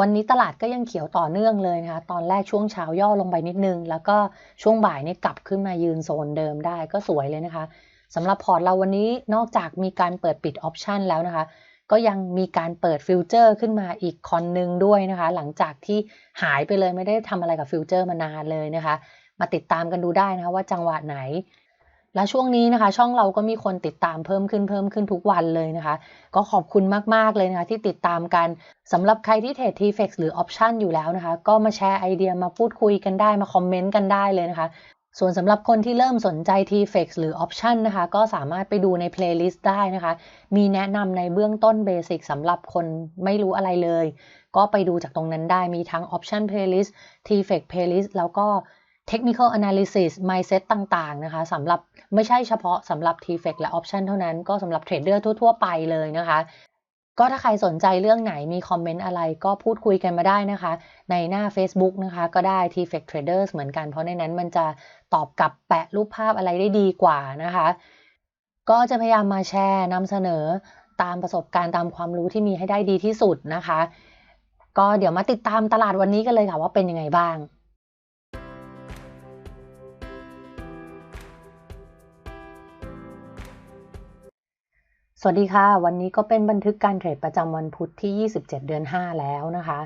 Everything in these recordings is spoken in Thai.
วันนี้ตลาดก็ยังเขียวต่อเนื่องเลยนะคะ ตอนแรกช่วงเช้าย่อลงไปนิดนึง แล้วก็ช่วงบ่ายนี่กลับขึ้นมายืนโซนเดิมได้ก็สวยเลยนะคะสำหรับพอร์ตเราวันนี้นอกจากมีการเปิดปิดออปชันแล้วนะคะ ก็ยังมีการเปิดฟิวเจอร์ขึ้นมาอีกคอนหนึ่งด้วยนะคะ หลังจากที่หายไปเลยไม่ได้ทำอะไรกับฟิวเจอร์มานานเลยนะคะ มาติดตามกันดูได้นะคะว่าจังหวะไหน และช่วงนี้นะคะ ช่องเราก็มีคนติดตามเพิ่มขึ้นเพิ่มขึ้นทุกวันเลยนะคะ ก็ขอบคุณมาก ๆ เลยนะคะ ที่ติดตามกันสำหรับใครที่เทรด TFX หรือ Option อยู่แล้วนะคะ ก็มาแชร์ไอเดียมาพูดคุยกันได้มาคอมเมนต์กันได้เลยนะคะ ส่วนสำหรับคนที่เริ่มสนใจ TFX หรือ Option นะคะ ก็สามารถไปดูใน playlist ได้นะคะ มีแนะนำในเบื้องต้นเบสิกสำหรับคนไม่รู้อะไรเลย ก็ไปดูจากตรงนั้นได้มีทั้ง Option playlist TFX playlist แล้วก็ technical analysis mindset ต่างๆนะคะสำหรับไม่ใช่เฉพาะสำหรับ TFX และ Option เท่านั้นก็สำหรับเทรดเดอร์ทั่ว ๆ ไปเลยนะคะ ก็ถ้าใครสนใจเรื่องไหนมีคอมเมนต์อะไรก็พูดคุยกันมาได้นะคะ ในหน้า Facebook นะคะก็ได้ TFX Traders เหมือนกันเพราะในนั้นมันจะตอบกลับแปะรูปภาพอะไรได้ดีกว่านะคะ ก็จะพยายามมาแชร์นำเสนอตามประสบการณ์ตามความรู้ที่มีให้ได้ดีที่สุดนะคะ ก็เดี๋ยวมาติดตามตลาดวันนี้กันเลยค่ะว่าเป็นยังไงบ้าง สวัสดีค่ะ วันนี้ก็เป็นบันทึกการเทรดประจำวันพุธที่ 27 เดือน 5 แล้วนะคะ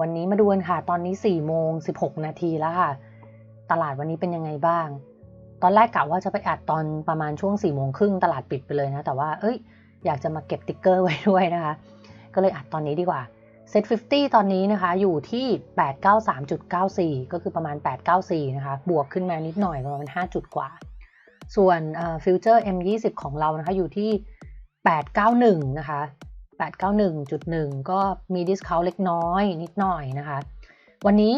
วันนี้มาดูกันค่ะ ตอนนี้4โมง16 นาทีแล้วค่ะ ตลาดวันนี้เป็นยังไงบ้าง ตอนแรกกะว่าจะไปอัดตอนประมาณช่วง4โมงครึ่งตลาดปิดไปเลยนะ แต่ว่าเอ้ย อยากจะมาเก็บติ๊กเกอร์ไว้ด้วยนะคะ ก็เลยอัดตอนนี้ดีกว่า Set 50 ตอนนี้นะคะ อยู่ที่ 893.94 ก็คือประมาณ 894 นะคะ บวกขึ้นมานิดหน่อยประมาณ 5 จุดกว่า ส่วนฟิวเจอร์ M20 ของเรานะคะอยู่ที่ 891 นะคะ 891.1 ก็มีดิสคาวเล็กน้อยนิดหน่อยนะคะ วันนี้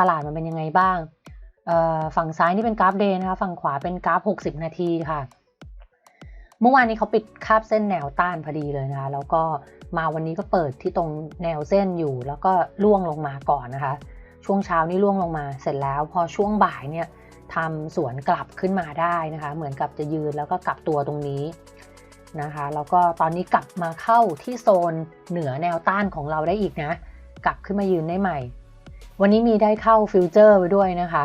ตลาดมันเป็นยังไงบ้าง ฝั่งซ้ายนี่เป็นกราฟเดย์นะคะ ฝั่งขวาเป็นกราฟ 60 นาทีค่ะ เมื่อวานนี้เขาปิดคาบเส้นแนวต้านพอดีเลยนะคะ แล้วก็มาวันนี้ก็เปิดที่ตรงแนวเส้นอยู่ แล้วก็ล่วงลงมาก่อนนะคะ ช่วงเช้านี่ล่วงลงมา เสร็จแล้วพอช่วงบ่ายเนี่ยทำสวนกลับขึ้นมาได้นะคะ เหมือนกับจะยืนแล้วก็กลับตัวตรงนี้ นะคะ แล้วก็ตอนนี้กลับมาเข้าที่โซนเหนือแนวต้านของเราได้อีกนะ กลับขึ้นมายืนได้ใหม่ วันนี้มีได้เข้าฟิวเจอร์ไปด้วยนะคะ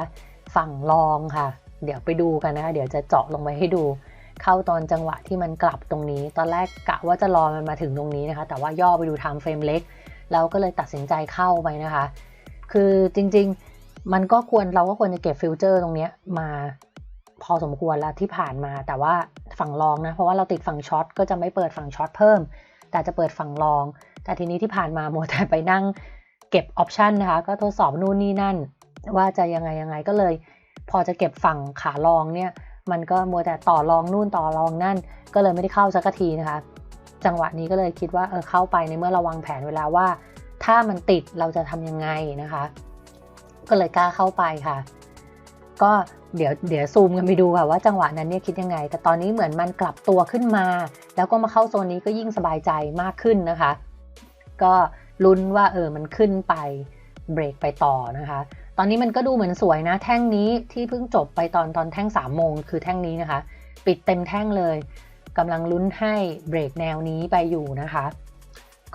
ฝั่งรองค่ะ เดี๋ยวไปดูกันนะคะเดี๋ยวจะเจาะลงไปให้ดู เข้าตอนจังหวะที่มันกลับตรงนี้ ตอนแรกกะว่าจะรอมันมาถึงตรงนี้นะคะ แต่ว่าย่อไปดูไทม์เฟรมเล็กแล้วก็เลยตัดสินใจเข้าไปนะคะ คือจริงๆ มันก็ควรเราก็ควรจะเก็บฟิวเจอร์ตรงนี้มา พอสมควรแล้วที่ผ่านมาแต่ว่าฝั่งรองนะ เพราะว่าเราติดฝั่งช็อตก็จะไม่เปิดฝั่งช็อตเพิ่ม แต่จะเปิดฝั่งรอง แต่ทีนี้ที่ผ่านมาโมแต่ไปนั่งเก็บออปชันนะคะ ก็ทดสอบนู่นนี่นั่น ว่าจะยังไงยังไงก็เลย พอจะเก็บฝั่งขาลองเนี่ย มันก็มัวแต่ต่อรองนู่นต่อรองนั่น ก็เลยไม่ได้เข้าสักทีนะคะ จังหวะนี้ก็เลยคิดว่าเออเข้าไปในเมื่อเราวางแผนเวลาว่า ถ้ามันติดเราจะทำยังไงนะคะ ก็เลยกล้าเข้าไปค่ะ ก็เดี๋ยวเดี๋ยวซูมกันไปดูค่ะว่าจังหวะนั้นเนี่ยคิดยังไง แต่ตอนนี้เหมือนมันกลับตัวขึ้นมา แล้วก็มาเข้าโซนนี้ก็ยิ่งสบายใจมากขึ้นนะคะ ก็ลุ้นว่าเออมันขึ้นไปเบรกไปต่อนะคะ ตอนนี้มันก็ดูเหมือนสวยนะ แท่งนี้ที่เพิ่งจบไปตอนตอนแท่ง3ามโมงคือแท่งนี้นะคะ ปิดเต็มแท่งเลยกำลังลุ้นให้เบรกแนวนี้ไปอยู่นะคะ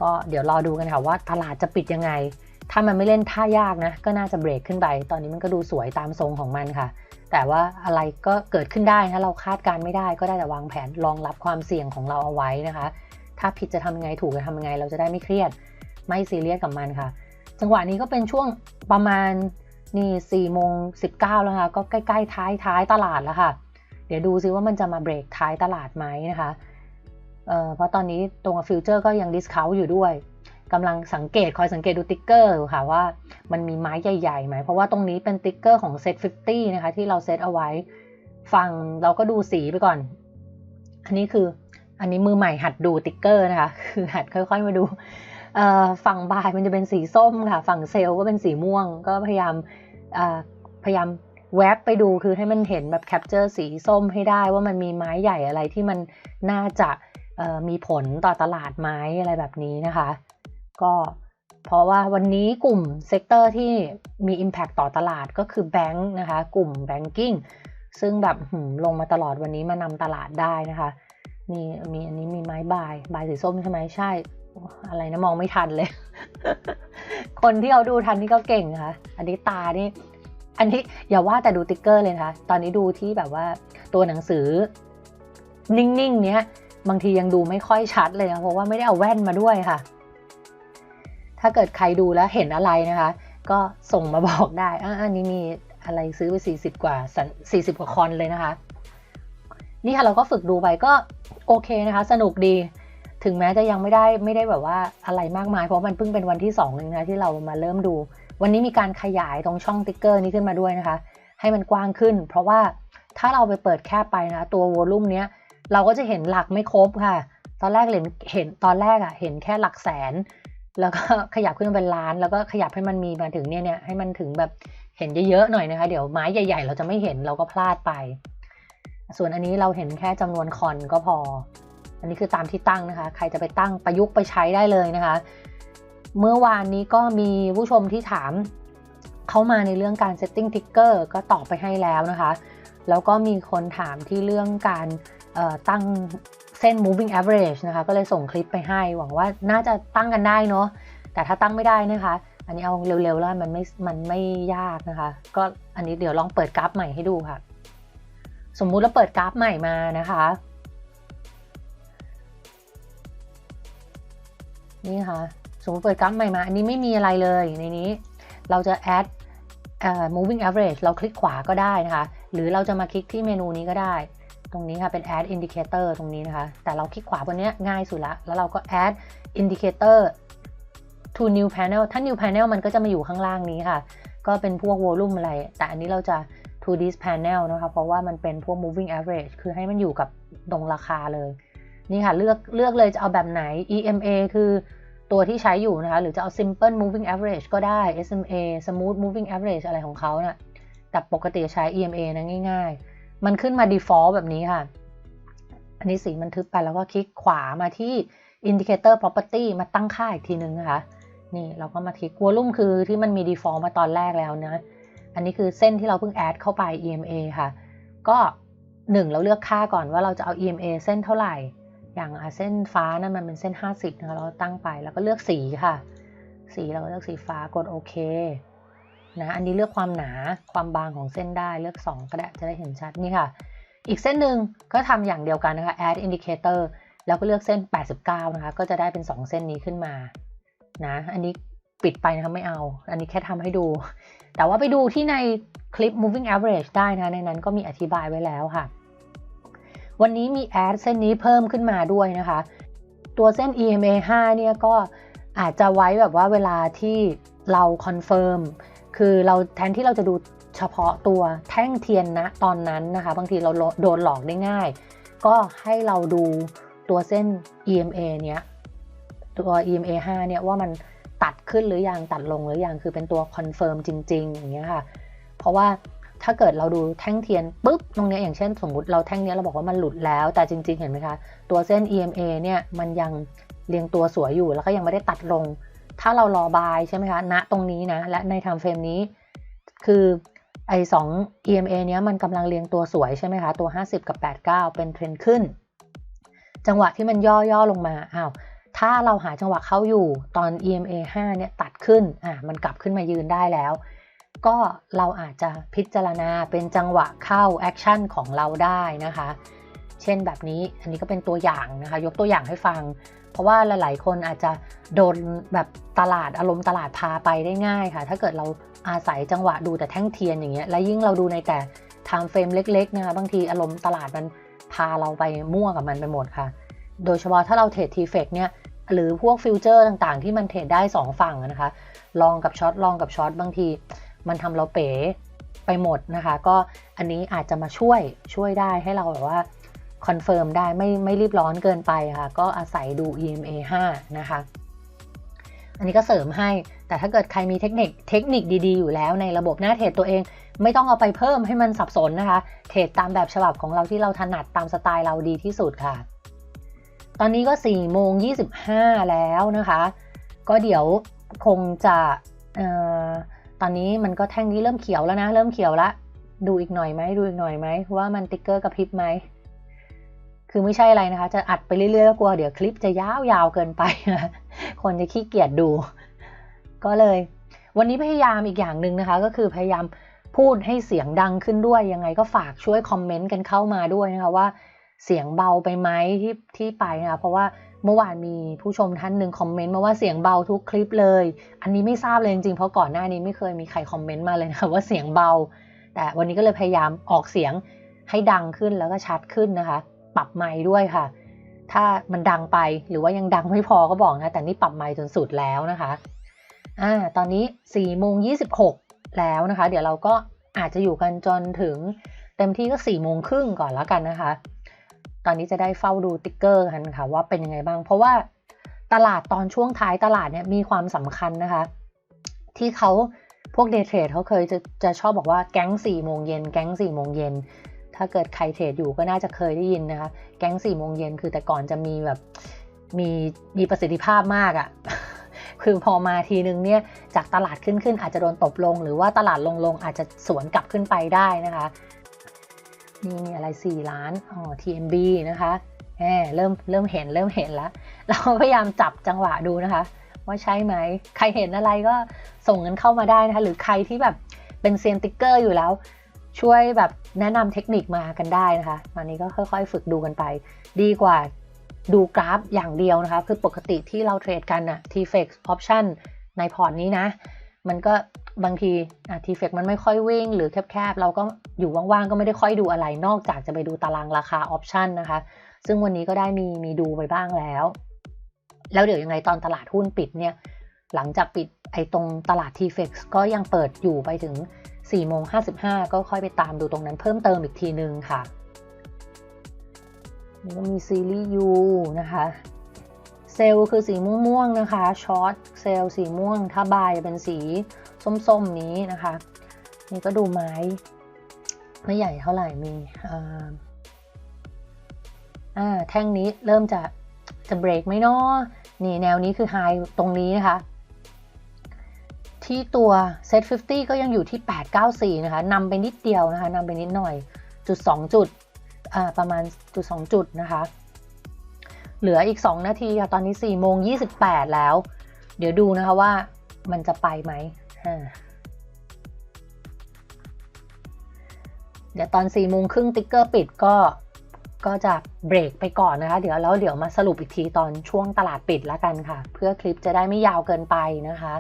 ก็เดี๋ยวรอดูกันค่ะว่าตลาดจะปิดยังไง ถ้ามันไม่เล่นท่ายากนะ ก็น่าจะเบรกขึ้นไป ตอนนี้มันก็ดูสวยตามทรงของมันค่ะ แต่ว่าอะไรก็เกิดขึ้นได้ถ้าเราคาดการไม่ได้ก็ได้แต่วางแผนรองรับความเสี่ยงของเราเอาไว้นะคะ ถ้าผิดจะทำยังไงถูกจะทำยังไงเราจะได้ไม่เครียด ไม่ซีเรียสกับมันค่ะ จังหวะนี้ก็เป็นช่วงประมาณนี่สี่โมงสิบเก้าแล้วค่ะ ก็ใกล้ๆท้ายท้ายตลาดแล้วค่ะ เดี๋ยวดูซิว่ามันจะมาเบรกท้ายตลาดไหมนะคะเเพราะตอนนี้ตรงฟิวเจอร์ก็ยังดิสคาวอยู่ด้วย กำลังสังเกตคอยสังเกตดูติ๊กเกอร์ค่ะว่ามันมีไม้ใหญ่ๆไหมเพราะว่าตรงนี้เป็นติ๊กเกอร์ของเซต50นะคะที่เราเซตเอาไว้ฟังเราก็ดูสีไปก่อน อันนี้คืออันนี้มือใหม่หัดดูติ๊กเกอร์นะคะคือหัดค่อย ๆ มาดูฝั่งบายมันจะเป็นสีส้มค่ะ ฝั่งเซลล์ก็เป็นสีม่วง ก็พยายามพยายามแวบไปดูคือให้มันเห็นแบบแคปเจอร์สีส้มให้ได้ว่ามันมีไม้ใหญ่อะไรที่มันน่าจะมีผลต่อตลาดไม้อะไรแบบนี้นะคะ ก็เพราะว่าวันนี้กลุ่มเซกเตอร์ที่มี Impact ต่อตลาดก็คือแบงค์นะคะ กลุ่มแบงกิ้งซึ่งแบบลงมาตลอดวันนี้มานำตลาดได้นะคะนี่มีอันนี้มีไม้บายบายสีส้มใช่ไหมใช่ อะไรนะมองไม่ทันเลย คนที่เขาดูทันนี่ก็เก่งค่ะอันนี้ตานี่อันนี้อย่าว่าแต่ดูติ๊กเกอร์เลยนะคะตอนนี้ดูที่แบบว่าตัวหนังสือ นิ่งๆเนี้ยบางทียังดูไม่ค่อยชัดเลยนะเพราะว่าไม่ได้เอาแว่นมาด้วยค่ะ ถ้าเกิดใครดูแล้วเห็นอะไรนะคะ ก็ส่งมาบอกได้อ่าอันนี้มีอะไรซื้อไปสี่สิบกว่าสี่สิบกว่าคอนเลยนะคะ นี่ค่ะเราก็ฝึกดูไปก็โอเคนะคะ สนุกดี ถึงแม้จะยังไม่ได้ไม่ได้แบบว่าอะไรมากมาย เพราะมันเพิ่งเป็นวันที่2นึงนะที่เรามาเริ่มดู วันนี้มีการขยายตรงช่องติ๊กเกอร์นี้ขึ้นมาด้วยนะคะ ให้มันกว้างขึ้น เพราะว่าถ้าเราไปเปิดแคบไปนะ ตัววอลลุ่มเนี้ยเราก็จะเห็นหลักไม่ครบค่ะ ตอนแรกเห็นเห็นตอนแรกอะ่ะเห็นแค่หลักแสน แล้วก็ขยับขึ้นมาเป็นล้าน แล้วก็ขยับให้มันมีมาถึงเนี่ยเนี่ยให้มันถึงแบบเห็นเยอะๆหน่อยนะคะ เดี๋ยวไม้ใหญ่ ๆ เราจะไม่เห็นเราก็พลาดไป ส่วนอันนี้เราเห็นแค่จำนวนคอนก็พอ อันนี้คือตามที่ตั้งนะคะ ใครจะไปตั้งประยุกต์ไปใช้ได้เลยนะคะ เมื่อวานนี้ก็มีผู้ชมที่ถามเข้ามาในเรื่องการ setting ticker ก็ตอบไปให้แล้วนะคะ แล้วก็มีคนถามที่เรื่องการตั้ง ส้น moving average นะคะ ก็เลยส่งคลิปไปให้ หวังว่าน่าจะตั้งกันได้เนาะ แต่ถ้าตั้งไม่ได้นะคะ อันนี้เอาเร็วๆแล้วมันไม่ มันไม่ยากนะคะ ก็อันนี้เดี๋ยวลองเปิดกราฟใหม่ให้ดูค่ะ สมมุติเราเปิดกราฟใหม่มานะคะ นี่ค่ะ สมมติเปิดกราฟใหม่มา อันนี้ไม่มีอะไรเลยในนี้ เราจะ add uh, moving average เราคลิกขวาก็ได้นะคะ หรือเราจะมาคลิกที่เมนูนี้ก็ได้ ตรงนี้ค่ะเป็น add indicator ตรงนี้นะคะ แต่เราคลิกขวาบนนี้ง่ายสุดละ แล้วเราก็ add indicator to new panel ถ้า new panel มันก็จะมาอยู่ข้างล่างนี้ค่ะ ก็เป็นพวก volume อะไร แต่อันนี้เราจะ to this panel นะคะ เพราะว่ามันเป็นพวก moving average คือให้มันอยู่กับตรงราคาเลย นี่ค่ะ เลือกเลือกเลยจะเอาแบบไหน EMA คือตัวที่ใช้อยู่นะคะ หรือจะเอา simple moving average ก็ได้ SMA smooth moving average อะไรของเขานะ่ะแต่ปกติใช้ EMA นะง่าย ๆ มันขึ้นมา default แบบนี้ค่ะ อันนี้สีมันทึบไปแล้วก็คลิกขวามาที่ indicator property มาตั้งค่าอีกทีนึงนะคะนี่เราก็มาคลิก volume คือที่มันมี default มาตอนแรกแล้วนะ อันนี้คือเส้นที่เราเพิ่ง add เข้าไป EMA ค่ะ ก็1เราเลือกค่าก่อนว่าเราจะเอา EMA เส้นเท่าไหร่ อย่างเส้นฟ้านั่นมันเป็นเส้น 50นะคะเราตั้งไปแล้วก็เลือกสีค่ะ สีเราเลือกสีฟ้ากดโอเค นะอันนี้เลือกความหนาความบางของเส้นได้เลือก 2 ก็ได้จะได้เห็นชัดนี่ค่ะ อีกเส้นหนึ่งก็ทำอย่างเดียวกันนะคะ add indicator แล้วก็เลือกเส้น 89 นะคะ ก็จะได้เป็น 2 เส้นนี้ขึ้นมานะอันนี้ปิดไปนะคะไม่เอา อันนี้แค่ทำให้ดู แต่ว่าไปดูที่ในคลิป moving average ได้นะ ในนั้นก็มีอธิบายไว้แล้วค่ะ วันนี้มีแอดเส้นนี้เพิ่มขึ้นมาด้วยนะคะ ตัวเส้น EMA 5เนี่ยก็อาจจะไว้แบบว่าเวลาที่เราคอนเฟิร์ม คือเราแทนที่เราจะดูเฉพาะตัวแท่งเทียนนะตอนนั้นนะคะ บางทีเราโดนหลอกได้ง่าย ก็ให้เราดูตัวเส้น EMA เนี้ยตัว EMA 5เนี่ยว่ามันตัดขึ้นหรือยังตัดลงหรือยังคือเป็นตัวคอนเฟิร์มจริง ๆ อย่างเงี้ยค่ะ เพราะว่าถ้าเกิดเราดูแท่งเทียนปุ๊บตรงนี้อย่างเช่น สมมุติเราแท่งนี้เราบอกว่ามันหลุดแล้ว แต่จริง ๆ เห็นไหมคะ ตัวเส้น EMA เนี่ยมันยังเรียงตัวสวยอยู่แล้วก็ยังไม่ได้ตัดลง ถ้าเรารอบายใช่ไหมคะณตรงนี้นะ และในไทม์เฟรมนี้ คือไอ้สอง EMA เนี้ยมันกำลังเรียงตัวสวยใช่ไหมคะ ตัว 50 กับ 89 เป็นเทรนขึ้น จังหวะที่มันย่อๆลงมาอ้าวถ้าเราหาจังหวะเข้าอยู่ตอน EMA 5เนี่ยตัดขึ้นอะมันกลับขึ้นมายืนได้แล้ว ก็เราอาจจะพิจารณาเป็นจังหวะเข้าแอคชั่นของเราได้นะคะ เช่นแบบนี้อันนี้ก็เป็นตัวอย่างนะคะ ยกตัวอย่างให้ฟัง เพราะว่าหลาย ๆ คนอาจจะโดนแบบตลาดอารมณ์ตลาดพาไปได้ง่ายค่ะ ถ้าเกิดเราอาศัยจังหวะดูแต่แท่งเทียนอย่างเงี้ย และยิ่งเราดูในแต่ไทม์เฟรมเล็ก ๆ นะคะ บางทีอารมณ์ตลาดมันพาเราไปมั่วกับมันไปหมดค่ะ โดยเฉพาะถ้าเราเทรดทีเฟกเนี่ย หรือพวกฟิวเจอร์ต่าง ๆ ที่มันเทรดได้ 2 ฝั่งนะคะ ลองกับช็อต ลองกับช็อต บางที มันทำเราเป๋ไปหมดนะคะ ก็อันนี้อาจจะมาช่วยช่วยได้ให้เราแบบว่า คอนเฟิร์มได้ไม่ไม่รีบร้อนเกินไปค่ะ ก็อาศัยดู EMA 5 นะคะ อันนี้ก็เสริมให้ แต่ถ้าเกิดใครมีเทคนิคเทคนิคดีๆ อยู่แล้วในระบบหน้าเทรดตัวเอง ไม่ต้องเอาไปเพิ่มให้มันสับสนนะคะ เทรดตามแบบฉบับของเราที่เราถนัดตามสไตล์เราดีที่สุดค่ะ ตอนนี้ก็4โมง25 แล้วนะคะ ก็เดี๋ยวคงจะออตอนนี้มันก็แท่งนี้เริ่มเขียวแล้วนะ เริ่มเขียวละ ดูอีกหน่อยไหมดูอีกหน่อยไหมว่ามันติ๊กเกอร์กระพริบไหม คือไม่ใช่อะไรนะคะ จะอัดไปเรื่อยๆก็กลัวเดี๋ยวคลิปจะยาวๆเกินไปนะคนจะขี้เกียจดู ก็เลย วันนี้พยายามอีกอย่างหนึ่งนะคะ ก็คือพยายามพูดให้เสียงดังขึ้นด้วยยังไงก็ฝากช่วยคอมเมนต์กันเข้ามาด้วยนะคะว่าเสียงเบาไปไหมที่ที่ไปนะคะเพราะว่าเมื่อวานมีผู้ชมท่านหนึ่งคอมเมนต์มาว่าเสียงเบาทุกคลิปเลย อันนี้ไม่ทราบเลยจริงๆเพราะก่อนหน้านี้ไม่เคยมีใครคอมเมนต์มาเลยนะคะว่าเสียงเบา แต่วันนี้ก็เลยพยายามออกเสียงให้ดังขึ้นแล้วก็ชัดขึ้นนะคะ ปรับไมค์ด้วยค่ะ ถ้ามันดังไปหรือว่ายังดังไม่พอก็บอกนะ แต่นี่ปรับไมค์จนสุดแล้วนะคะอ่าตอนนี้4ี่โมงยีแล้วนะคะ เดี๋ยวเราก็อาจจะอยู่กันจนถึงเต็มที่ก็4ี่โมงครึ่งก่อนแล้วกันนะคะ ตอนนี้จะได้เฝ้าดูติ๊กเกอร์กันค่ะว่าเป็นยังไงบ้าง เพราะว่าตลาดตอนช่วงท้ายตลาดเนี่ยมีความสำคัญนะคะ ที่เขาพวกเดย์เทรดเขาเคยจะจะชอบบอกว่าแก๊ง4ี่โมงเย็นแก๊ง4ี่โมงเย็น ถ้าเกิดใครเทรดอยู่ก็น่าจะเคยได้ยินนะคะ แก๊ง4ี่โมงเย็นคือแต่ก่อนจะมีแบบมีมีประสิทธิภาพมากอะ่ะคือพอมาทีนึงเนี่ยจากตลาดขึ้นขึ้นอาจจะโดนตบลง หรือว่าตลาดลงลงอาจจะสวนกลับขึ้นไปได้นะคะนี่มีอะไร 4 ล้านอ๋อ TMB นะคะแหมเริ่มเริ่มเห็นเริ่มเห็นแล้ว เราพยายามจับจังหวะดูนะคะ ว่าใช่ไหม ใครเห็นอะไรก็ส่งเงินเข้ามาได้นะคะ หรือใครที่แบบเป็นเซียนติ๊กเกอร์อยู่แล้ว ช่วยแบบแนะนำเทคนิคมากันได้นะคะวันนี้ก็ค่อยๆ ฝึกดูกันไป ดีกว่าดูกราฟอย่างเดียวนะคะ คือปกติที่เราเทรดกันอะ TFX option ในพอร์ตนี้นะ มันก็บางทีอะ TFX มันไม่ค่อยวิ่ง หรือแคบๆ เราก็อยู่ว่างๆ ก็ไม่ได้ค่อยดูอะไร นอกจากจะไปดูตารางราคา option นะคะ ซึ่งวันนี้ก็ได้มีมีดูไปบ้างแล้ว แล้วเดี๋ยวยังไงตอนตลาดหุ้นปิดเนี่ย หลังจากปิดไอ้ตรงตลาด TFX ก็ยังเปิดอยู่ไปถึง 4โมง55 ก็ค่อยไปตามดูตรงนั้นเพิ่มเติมอีกทีนึงค่ะนี่ก็มีซีรีส์ U นะคะ เซลล์คือสีม่วงๆนะคะช็อตเซลล์สีม่วง ถ้าบายเป็นสีส้มๆนี้นะคะ นี่ก็ดูไม้ไม่ใหญ่เท่าไหร่มีอ่าแท่งนี้เริ่มจะจะเบรกไหมเนาะนี่แนวนี้คือไฮตรงนี้นะคะ ที่ตัว Set 50 ก็ยังอยู่ที่ 894 นะคะนำไปนิดเดียวนะคะนำไปนิดหน่อยจุด 2 จุดประมาณจุด 2 จุดนะคะ เหลืออีก 2 นาทีค่ะตอนนี้4โมง28 แล้ว เดี๋ยวดูนะคะว่ามันจะไปไหมเดี๋ยวตอน4โมงครึ่งติ๊กเกอร์ปิดก็ก็จะเบรกไปก่อนนะคะ เดี๋ยวแล้วเดี๋ยวมาสรุปอีกทีตอนช่วงตลาดปิดแล้วกันค่ะ เพื่อคลิปจะได้ไม่ยาวเกินไปนะคะ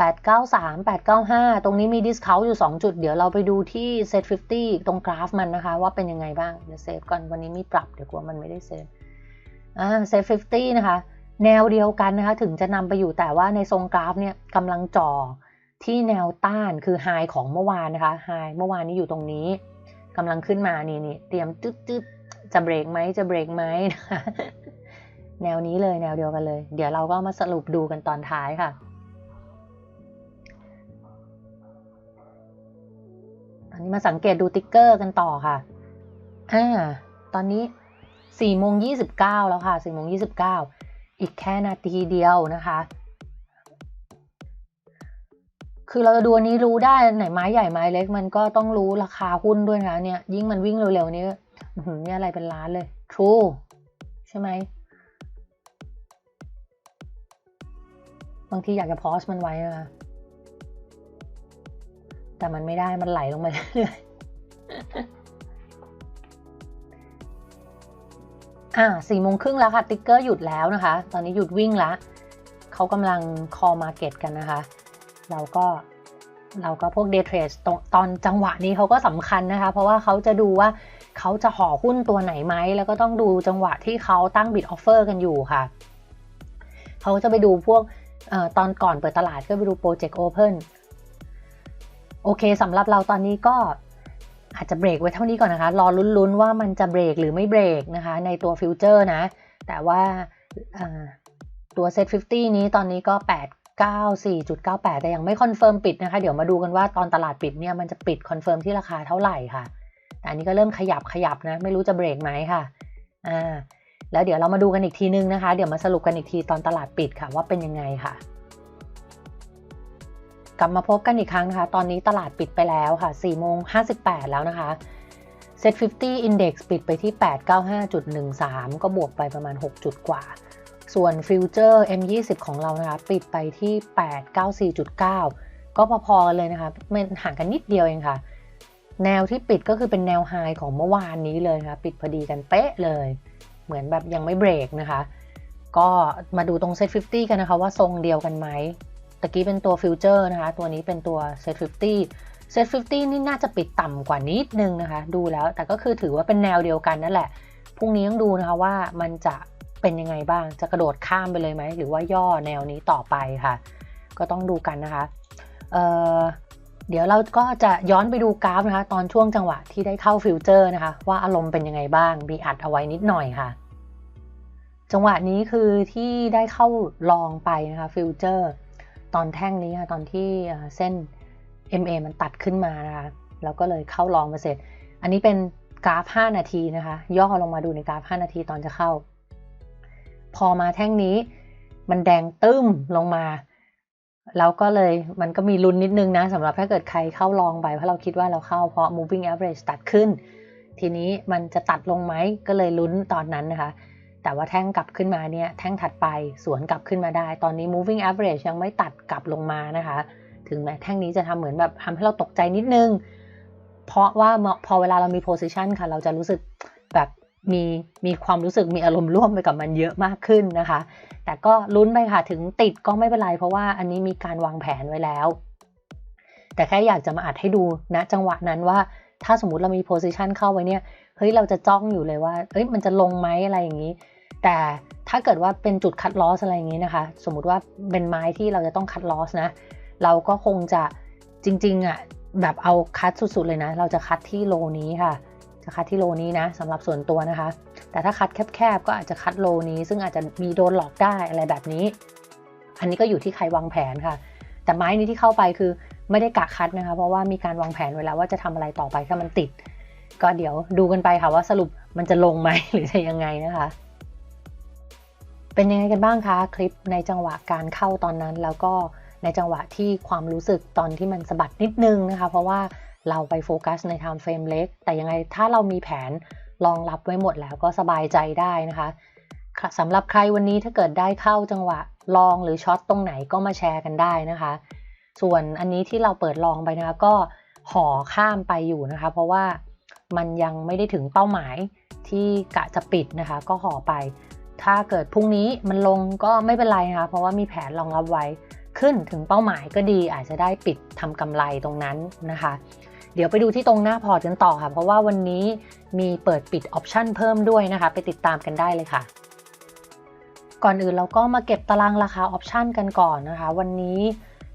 893 895 ตรงนี้มี discount อยู่ 2 จุด เดี๋ยวเราไปดูที่ set 50 ตรงกราฟมันนะคะ ว่าเป็นยังไงบ้าง เดี๋ยวเซฟก่อน วันนี้มีปรับ เดี๋ยวกลัวมันไม่ได้เซฟอ่า set 50 นะคะ แนวเดียวกันนะคะ ถึงจะนำไปอยู่แต่ว่าในทรงกราฟเนี่ยกำลังจ่อที่แนวต้านคือไฮของเมื่อวานนะคะไฮเมื่อวานนี้อยู่ตรงนี้กำลังขึ้นมานี่นี่เตรียมจึ๊ดจึ๊ดจะเบรกไหมจะเบรกไหมนะคะแนวนี้เลยแนวเดียวกันเลย เดี๋ยวเราก็มาสรุปดูกันตอนท้ายค่ะ มาสังเกตดูติ๊กเกอร์กันต่อค่ะ อ่า ตอนนี้4โมง29 แล้วค่ะ4โมง29 อีกแค่นาทีเดียวนะคะ คือเราจะดูอันนี้รู้ได้ไหนไม้ใหญ่ไม้เล็ก มันก็ต้องรู้ราคาหุ้นด้วยนะเนี่ย ยิ่งมันวิ่งเร็วๆนี้นี่อะไรเป็นล้านเลย True ใช่ไหมบางทีอยากจะพอสมันไว้นะคะ แต่มันไม่ได้มันไหลลงมาเรื่อยๆอ่าสี่โมงครึ่งแล้วค่ะ ติ๊กเกอร์หยุดแล้วนะคะ ตอนนี้หยุดวิ่งละเขากำลังคอมาเก็ตกันนะคะ เราก็เราก็พวกเดย์เทรดตอนจังหวะนี้เขาก็สำคัญนะคะ เพราะว่าเขาจะดูว่าเขาจะห่อหุ้นตัวไหนไหม แล้วก็ต้องดูจังหวะที่เขาตั้งบิดออฟเฟอร์กันอยู่ค่ะ เขาจะไปดูพวกออตอนก่อนเปิดตลาดก็ไปดูโปรเจกต์โอเพน โอเคสำหรับเราตอนนี้ก็อาจจะเบรกไว้เท่านี้ก่อนนะคะ รอลุ้นๆว่ามันจะเบรกหรือไม่เบรกนะคะ ในตัวฟิวเจอร์นะ แต่ว่าตัว Set 50 นี้ตอนนี้ก็ 8 94.98 แต่ยังไม่คอนเฟิร์มปิดนะคะ เดี๋ยวมาดูกันว่าตอนตลาดปิดเนี่ยมันจะปิดคอนเฟิร์มที่ราคาเท่าไหร่ค่ะ แต่อันนี้ก็เริ่มขยับขยับนะ ไม่รู้จะเบรกไหมค่ะ อ่า แล้วเดี๋ยวเรามาดูกันอีกทีนึงนะคะ เดี๋ยวมาสรุปกันอีกทีตอนตลาดปิดค่ะว่าเป็นยังไงค่ะ กลับมาพบกันอีกครั้งนะคะ ตอนนี้ตลาดปิดไปแล้วค่ะ4โมง58 แล้วนะคะ Set 50 Index ปิดไปที่ 895.13 ก็บวกไปประมาณ 6 จุดกว่า ส่วนฟิวเจอร์ M20 ของเรานะคะ ปิดไปที่ 894.9 ก็พอๆกันเลยนะคะมันห่างกันนิดเดียวเองค่ะ แนวที่ปิดก็คือเป็นแนวไฮของเมื่อวานนี้เลยค่ะปิดพอดีกันเป๊ะเลย เหมือนแบบยังไม่เบรกนะคะ ก็มาดูตรง Set 50 กันนะคะว่าทรงเดียวกันไหม ตะกี้เป็นตัวฟิวเจอร์นะคะ ตัวนี้เป็นตัว Set 50 Set 50นี่น่าจะปิดต่ำกว่านิดนึงนะคะ ดูแล้ว แต่ก็คือถือว่าเป็นแนวเดียวกันนั่นแหละ พรุ่งนี้ต้องดูนะคะว่ามันจะเป็นยังไงบ้าง จะกระโดดข้ามไปเลยไหม หรือว่าย่อแนวนี้ต่อไปค่ะ ก็ต้องดูกันนะคะเเดี๋ยวเราก็จะย้อนไปดูกราฟนะคะ ตอนช่วงจังหวะที่ได้เข้าฟิวเจอร์นะคะ ว่าอารมณ์เป็นยังไงบ้างมีอัดเอาไว้นิดหน่อยค่ะ จังหวะนี้คือที่ได้เข้าลองไปนะคะฟิวเจอร์ ตอนแท่งนี้ค่ะตอนที่เส้น MA มันตัดขึ้นมานะคะแล้วก็เลยเข้าลองมาเสร็จ อันนี้เป็นกราฟ 5 นาทีนะคะ ย่อลงมาดูในกราฟ 5 นาทีตอนจะเข้า พอมาแท่งนี้มันแดงตึ้มลงมาแล้วก็เลยมันก็มีลุ้นนิดนึงนะสำหรับถ้าเกิดใครเข้าลองไป เพราะเราคิดว่าเราเข้าเพราะ moving average ตัดขึ้น ทีนี้มันจะตัดลงไหมก็เลยลุ้นตอนนั้นนะคะ แต่ว่าแท่งกลับขึ้นมาเนี่ยแท่งถัดไปสวนกลับขึ้นมาได้ ตอนนี้ moving average ยังไม่ตัดกลับลงมานะคะ ถึงแม้แท่งนี้จะทำเหมือนแบบทำให้เราตกใจนิดนึง เพราะว่าพอเวลาเรามี position ค่ะ เราจะรู้สึกแบบมีมีความรู้สึกมีอารมณ์ร่วมไปกับมันเยอะมากขึ้นนะคะ แต่ก็ลุ้นไปค่ะถึงติดก็ไม่เป็นไร เพราะว่าอันนี้มีการวางแผนไว้แล้ว แต่แค่อยากจะมาอัดให้ดูณนะจังหวะนั้นว่าถ้าสมมติเรามี position เข้าไว้เนี่ย เฮ้ยเราจะจ้องอยู่เลยว่าเอ้ยมันจะลงไหมอะไรอย่างนี้ แต่ถ้าเกิดว่าเป็นจุดคัดลอสอะไรอย่างนี้นะคะ สมมุติว่าเป็นไม้ที่เราจะต้องคัดลอสนะ เราก็คงจะจริงๆอะแบบเอาคัดสุดๆเลยนะ เราจะคัดที่โลนี้ค่ะ จะคัดที่โลนี้นะสำหรับส่วนตัวนะคะ แต่ถ้าคัดแคบๆก็อาจจะคัดโลนี้ ซึ่งอาจจะมีโดนหลอกได้อะไรแบบนี้ อันนี้ก็อยู่ที่ใครวางแผนค่ะ แต่ไม้นี้ที่เข้าไปคือไม่ได้กะคัดนะคะ เพราะว่ามีการวางแผนไว้แล้วว่าจะทำอะไรต่อไปถ้ามันติด ก็เดี๋ยวดูกันไปค่ะว่าสรุปมันจะลงไหมหรือจะยังไงนะคะ เป็นยังไงกันบ้างคะคลิปในจังหวะการเข้าตอนนั้น แล้วก็ในจังหวะที่ความรู้สึกตอนที่มันสะบัดนิดนึงนะคะ เพราะว่าเราไปโฟกัสในไทม์เฟรมเล็ก แต่ยังไงถ้าเรามีแผนรองรับไว้หมดแล้วก็สบายใจได้นะคะสำหรับใครวันนี้ถ้าเกิดได้เข้าจังหวะลองหรือช็อตตรงไหนก็มาแชร์กันได้นะคะ ส่วนอันนี้ที่เราเปิดลองไปนะคะก็ห่อข้ามไปอยู่นะคะ เพราะว่า มันยังไม่ได้ถึงเป้าหมายที่กะจะปิดนะคะ ก็ห่อไป ถ้าเกิดพรุ่งนี้มันลงก็ไม่เป็นไรนะคะ เพราะว่ามีแผนรองรับไว้ขึ้นถึงเป้าหมายก็ดี อาจจะได้ปิดทำกำไรตรงนั้นนะคะ เดี๋ยวไปดูที่ตรงหน้าพอร์ตกันต่อค่ะ เพราะว่าวันนี้มีเปิดปิดออปชันเพิ่มด้วยนะคะ ไปติดตามกันได้เลยค่ะ ก่อนอื่นเราก็มาเก็บตารางราคาออปชันกันก่อนนะคะ วันนี้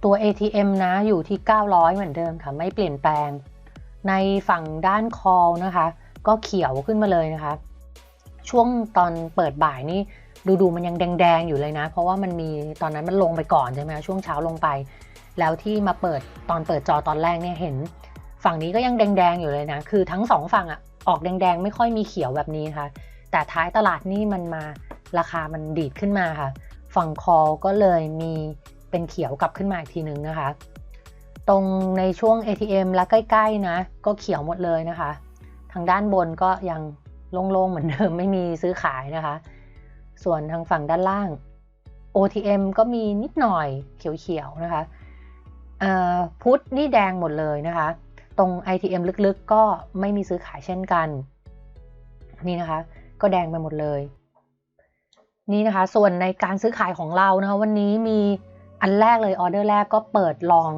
ตัว ATM นะอยู่ที่ 900 เหมือนเดิมค่ะ ไม่เปลี่ยนแปลง ในฝั่งด้าน call นะคะ ก็เขียวขึ้นมาเลยนะคะ ช่วงตอนเปิดบ่ายนี่ดูดูมันยังแดงๆอยู่เลยนะ เพราะว่ามันมีตอนนั้นมันลงไปก่อนใช่ไหมช่วงเช้าลงไป แล้วที่มาเปิดตอนเปิดจอตอนแรกเนี่ยเห็น ฝั่งนี้ก็ยังแดงๆอยู่เลยนะ คือทั้งสองฝั่งอะออกแดงๆ ไม่ค่อยมีเขียวแบบนี้ค่ะแต่ท้ายตลาดนี่มันมาราคามันดีดขึ้นมาค่ะ ฝั่งคอก็เลยมีเป็นเขียวกลับขึ้นมาอีกทีนึงนะคะ ตรงในช่วง ATM และใกล้ๆนะ ก็เขียวหมดเลยนะคะ ทางด้านบนก็ยังโล่งๆเหมือนเดิมไม่มีซื้อขายนะคะ ส่วนทางฝั่งด้านล่าง OTM ก็มีนิดหน่อยเขียวๆนะคะพุทธนี่แดงหมดเลยนะคะ ตรง ITM ลึกๆ ก็ไม่มีซื้อขายเช่นกัน นี่นะคะ ก็แดงไปหมดเลย นี่นะคะ ส่วนในการซื้อขายของเรานะคะ วันนี้มีอันแรกเลยออเดอร์แรกก็เปิดลอง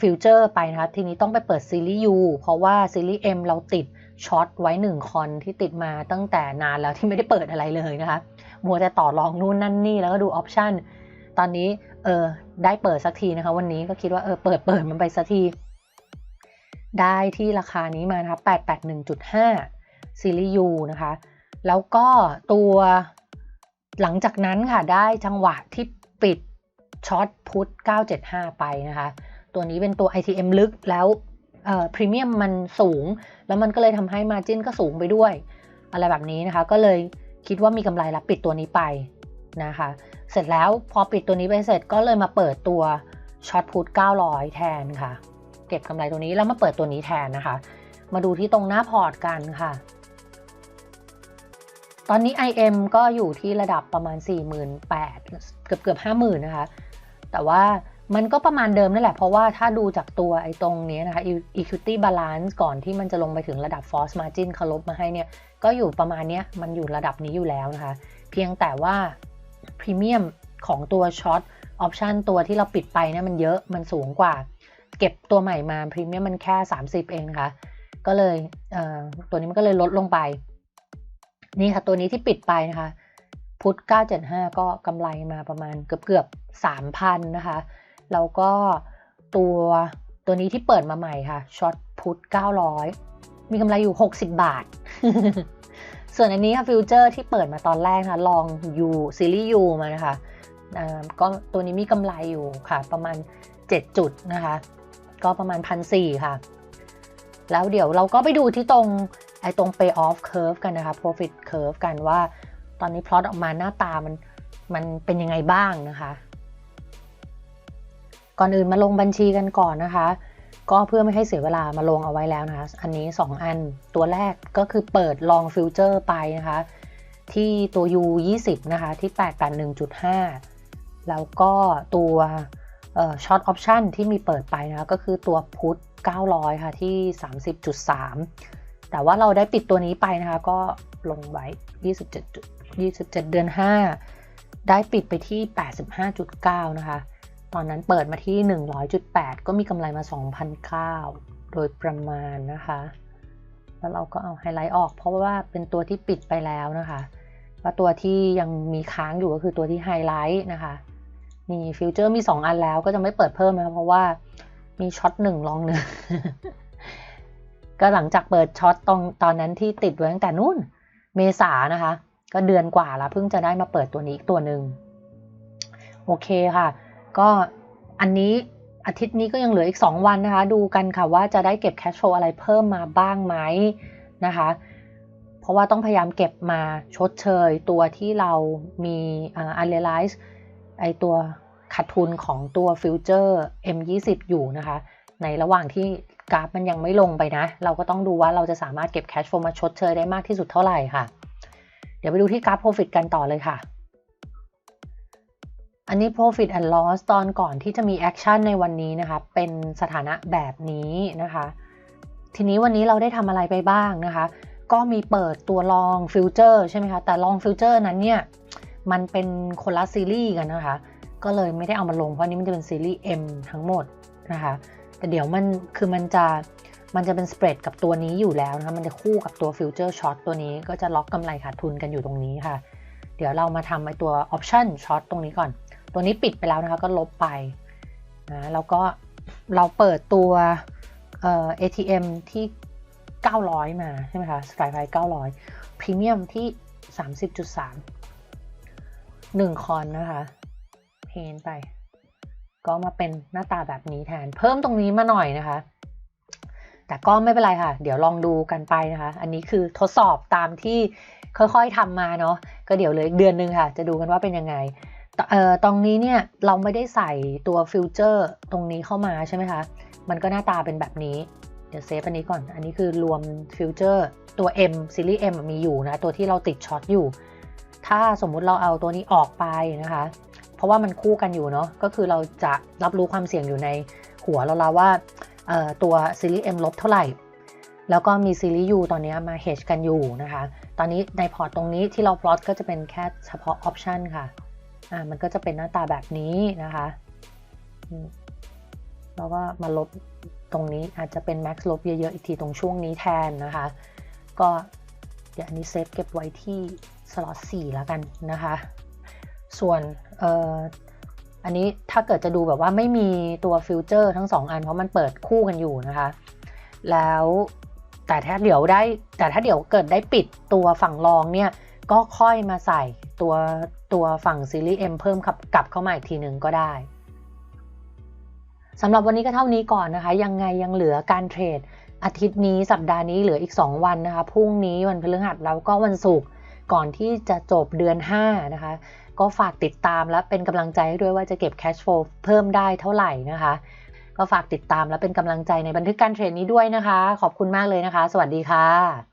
ฟิวเจอร์ไปนะคะ ทีนี้ต้องไปเปิดซีรีส์ U เพราะว่าซีรีส์ M เราติดช็อตไว้1คอนที่ติดมาตั้งแต่นานแล้วที่ไม่ได้เปิดอะไรเลยนะคะ มัวแต่ต่อรองนู่นนั่นนี่แล้วก็ดูออปชันตอนนี้เออได้เปิดสักทีนะคะ วันนี้ก็คิดว่าเออเปิดเปิดมันไปสักที ได้ที่ราคานี้มานะคะ881.5ซีรีส์ U นะคะ แล้วก็ตัวหลังจากนั้นค่ะได้จังหวะที่ปิดช็อตพุท975 ไปนะคะ ตัวนี้เป็นตัว ITM ลึกแล้วพรีเมียมมันสูง แล้วมันก็เลยทำให้มาจิ้นก็สูงไปด้วย อะไรแบบนี้นะคะ ก็เลยคิดว่ามีกำไรรับปิดตัวนี้ไปนะคะ เสร็จแล้วพอปิดตัวนี้ไปเสร็จก็เลยมาเปิดตัวช็อตพุท900 แทนค่ะ เก็บกำไรตัวนี้แล้วมาเปิดตัวนี้แทนนะคะ มาดูที่ตรงหน้าพอร์ตกันค่ะ ตอนนี้ IM ก็อยู่ที่ระดับประมาณ 48,000เกือบเกือบ50,000 นะคะ แต่ว่า มันก็ประมาณเดิมนั่นแหละ เพราะว่าถ้าดูจากตัวไอ้ตรงนี้นะคะ equity balance ก่อนที่มันจะลงไปถึงระดับ force margin เขาลบมาให้เนี่ย ก็อยู่ประมาณนี้มันอยู่ระดับนี้อยู่แล้วนะคะ เพียงแต่ว่าพรีเมียมของตัวช็อตออปชันตัวที่เราปิดไปเนี่ยมันเยอะมันสูงกว่า เก็บตัวใหม่มาพรีเมียมมันแค่ 30 เองนะคะ ก็เลยเตัวนี้มันก็เลยลดลงไป นี่ค่ะตัวนี้ที่ปิดไปนะคะ พุทธ975 ก็กำไรมาประมาณเกือบเกือบ3,000 นะคะ แล้วก็ตัวตัวนี้ที่เปิดมาใหม่ค่ะช็อตพุท900 มีกำไรอยู่ 60 บาท ส่วนอันนี้ค่ะฟิวเจอร์ที่เปิดมาตอนแรกค่ะลองยูซีรีส์ยูมานะคะก็ตัวนี้มีกำไรอยู่ค่ะ ประมาณ 7 จุดนะคะ ก็ประมาณพันสี่ค่ะ แล้วเดี๋ยวเราก็ไปดูที่ตรงไอ้ตรง pay off curve กันนะคะ profit curve กันว่า ตอนนี้พลอตออกมาหน้าตามันมันเป็นยังไงบ้างนะคะ ก่อนอื่นมาลงบัญชีกันก่อนนะคะ ก็เพื่อไม่ให้เสียเวลามาลงเอาไว้แล้วนะคะ อันนี้ 2 อันตัวแรกก็คือเปิดลองฟิวเจอร์ไปนะคะ ที่ตัว U 20นะคะ ที่8กัน1.5 แล้วก็ตัวช็อตออปชันที่มีเปิดไปนะคะก็คือตัวพุท900 ค่ะที่ 30.3 แต่ว่าเราได้ปิดตัวนี้ไปนะคะ ก็ลงไว้ 27 27 เดือน 5 ได้ปิดไปที่ 85.9 นะคะ ตอนนั้นเปิดมาที่ 100.8 ก็มีกำไรมา 2,009 โดยประมาณนะคะ แล้วเราก็เอาไฮไลท์ออก เพราะว่าเป็นตัวที่ปิดไปแล้วนะคะว่าตัวที่ยังมีค้างอยู่ก็คือตัวที่ไฮไลท์นะคะมีฟิวเจอร์มี 2 อันแล้วก็จะไม่เปิดเพิ่มนะเพราะว่ามีช็อตหนึ่งลองหนึ่งก็หลังจากเปิดช็อตตรงตอนนั้นที่ติดไว้ตั้งแต่นู่นเมษานะคะ ก็เดือนกว่าแล้วเพิ่งจะได้มาเปิดตัวนี้อีกตัวหนึ่งโอเคค่ะ ก็อันนี้อาทิตย์นี้ก็ยังเหลืออีก 2 วันนะคะ ดูกันค่ะว่าจะได้เก็บแคชโฟอะไรเพิ่มมาบ้างไหมนะคะ เพราะว่าต้องพยายามเก็บมาชดเชยตัวที่เรามี unrealized ไอตัวขาดทุนของตัวฟิวเจอร์ M20 อยู่นะคะ ในระหว่างที่กราฟมันยังไม่ลงไปนะ เราก็ต้องดูว่าเราจะสามารถเก็บแคชโฟมาชดเชยได้มากที่สุดเท่าไหร่ค่ะ เดี๋ยวไปดูที่กราฟ Profit กันต่อเลยค่ะ อันนี้ profit and loss ตอนก่อนที่จะมี action ในวันนี้นะคะ เป็นสถานะแบบนี้นะคะ ทีนี้วันนี้เราได้ทำอะไรไปบ้างนะคะ ก็มีเปิดตัวลองฟิวเจอร์ใช่ไหมคะ แต่ลองฟิวเจอร์นั้นเนี่ย มันเป็นคนละซีรีส์กันนะคะ ก็เลยไม่ได้เอามาลง เพราะนี้มันจะเป็นซีรีส์ M ทั้งหมดนะคะ แต่เดี๋ยวมันคือมันจะมันจะเป็นสเปรดกับตัวนี้อยู่แล้วนะคะ มันจะคู่กับตัวฟิวเจอร์ช็อตตัวนี้ก็จะล็อกกำไรขาดทุนกันอยู่ตรงนี้ค่ะ เดี๋ยวเรามาทำไอตัวออปชันช็อตตรงนี้ก่อน ตัวนี้ปิดไปแล้วนะคะ ก็ลบไปนะแล้วก็เราเปิดตัวเอ่อ ATM ที่ 900 มาใช่ไหมคะสไตร์ไพ900พรีเมียมที่ 30.3 1 คอนนะคะเพนไป ก็มาเป็นหน้าตาแบบนี้แทน เพิ่มตรงนี้มาหน่อยนะคะ แต่ก็ไม่เป็นไรค่ะ เดี๋ยวลองดูกันไปนะคะ อันนี้คือทดสอบตามที่ค่อยๆทำมาเนาะก็เดี๋ยวเลยเดือนนึงค่ะ จะดูกันว่าเป็นยังไง เอ่อตรงนี้เนี่ยเราไม่ได้ใส่ตัวฟิลเจอร์ตรงนี้เข้ามาใช่ไหมคะ มันก็หน้าตาเป็นแบบนี้ เดี๋ยวเซฟอันนี้ก่อน อันนี้คือรวมฟิลเจอร์ตัว M ซีรีส์ M มีอยู่นะ ตัวที่เราติดช็อตอยู่ ถ้าสมมุติเราเอาตัวนี้ออกไปนะคะ เพราะว่ามันคู่กันอยู่เนาะ ก็คือเราจะรับรู้ความเสี่ยงอยู่ในหัวเราแล้วว่าตัวซีรีส์ M ลบเท่าไหร่ แล้วก็มีซีรีส์ U ตอนนี้มาเฮชกันอยู่นะคะ ตอนนี้ในพอร์ตตรงนี้ที่เราพลอตก็จะเป็นแค่เฉพาะออปชันค่ะ อ่ามันก็จะเป็นหน้าตาแบบนี้นะคะแล้วก็มาลบตรงนี้อาจจะเป็น max ลบเยอะๆ อีกทีตรงช่วงนี้แทนนะคะ ก็เดี๋ยวอันนี้เซฟเก็บไว้ที่สล็อต4แล้วกันนะคะ ส่วนเอ่ออันนี้ถ้าเกิดจะดูแบบว่าไม่มีตัวฟิลเจอร์ทั้ง 2 อัน เพราะมันเปิดคู่กันอยู่นะคะ แล้วแต่ถ้าเดี๋ยวได้แต่ถ้าเดี๋ยวเกิดได้ปิดตัวฝั่งรองเนี่ย ก็ค่อยมาใส่ตัว ตัวฝั่งซีรีส์ M เพิ่มกลับเข้ามาอีกทีหนึ่งก็ได้สำหรับวันนี้ก็เท่านี้ก่อนนะคะ ยังไงยังเหลือการเทรด อาทิตย์นี้สัปดาห์นี้เหลืออีก 2 วันนะคะพรุ่งนี้วันพฤหัสแล้วก็วันศุกร์ก่อนที่จะจบเดือน 5 นะคะ ก็ฝากติดตามและเป็นกำลังใจให้ด้วยว่าจะเก็บ cash flow เพิ่มได้เท่าไหร่นะคะ ก็ฝากติดตามและเป็นกำลังใจในบันทึกการเทรดนี้ด้วยนะคะ ขอบคุณมากเลยนะคะ สวัสดีค่ะ